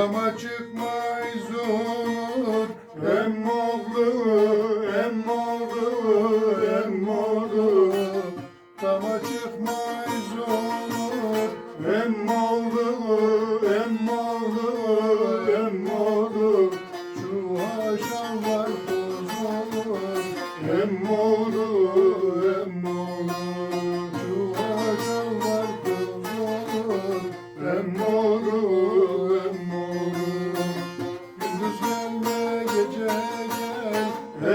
Dama çıkmayız olur Em oğlu, em oğlu, em oğlu. Dama çıkmayız olur Em oğlu, em oğlu, em oğlu. Şu haşalar toz olur Em oğlu,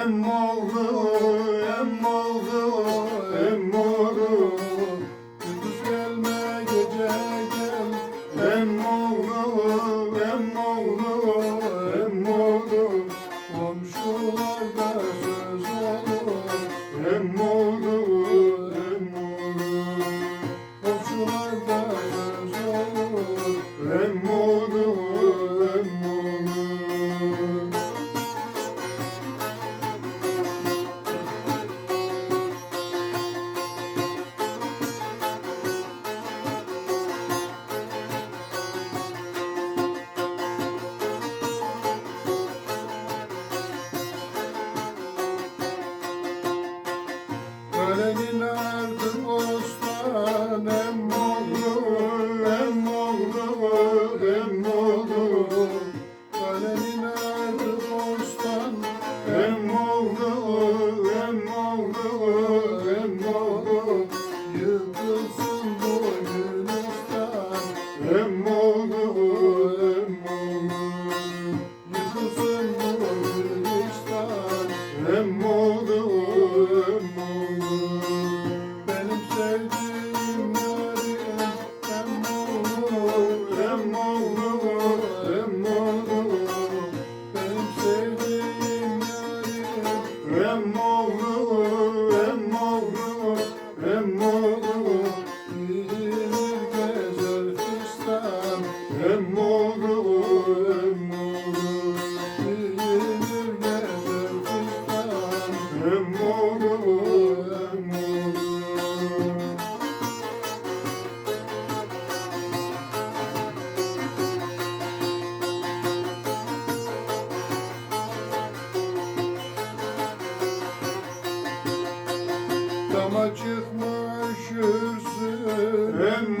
gel Em oğlu, em oğlu, em oğlu Gündüz gelme gece gel. Em oğlu, em oğlu, em oğlu Komşularda söz olur Em oğlu, em oğlu Komşularda söz olur Em Kalenin ardı bostan Em oğlu, em oğlu, em oğlu. Kalenin ardı bostan Em oğlu, em oğlu, em oğlu. Yıkılsın bu Yunanistan Em oğlu, em oğlu. Yıkılsın bu Yunanistan Em more Dama çıkmış ürsün Em